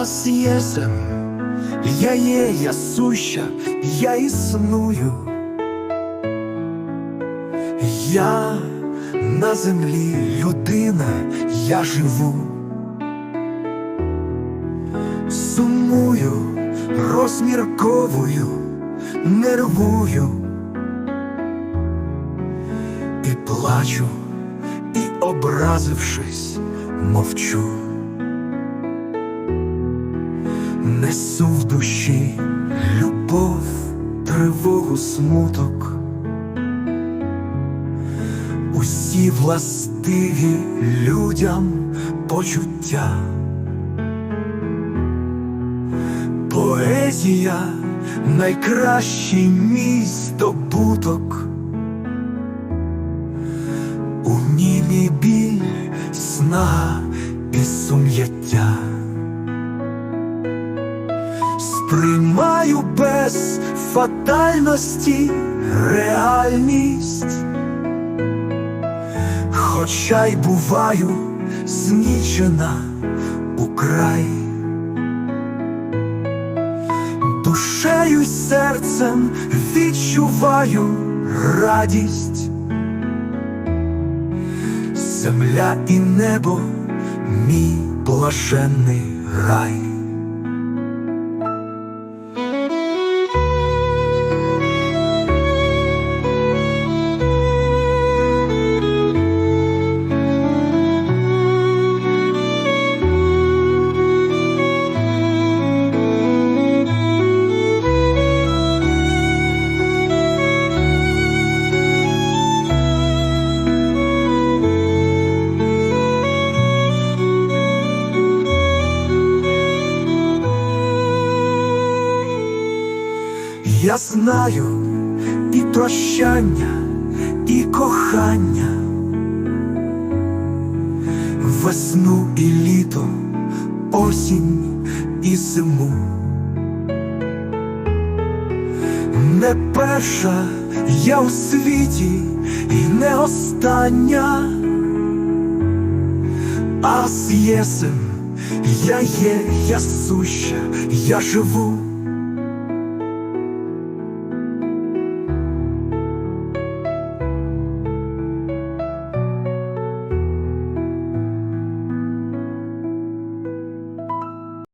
Аз єсем, я є, я суща, я існую. Я на землі людина, я живу. Сумую, розмірковую, нервую. І плачу, і образившись, мовчу. Несу в душі любов, тривогу, смуток. Усі властиві людям почуття. Поезія найкращий мій здобуток. У німі біль, сна і сум'яття. Сприймаю без фатальності реальність, хоча й буваю знічена украй. Душею й серцем відчуваю радість, земля і небо, мій блаженний рай. Я знаю і прощання, і кохання, весну і літо, осінь і зиму. Не перша я у світі і не остання, а єсем, я є, я суща, я живу.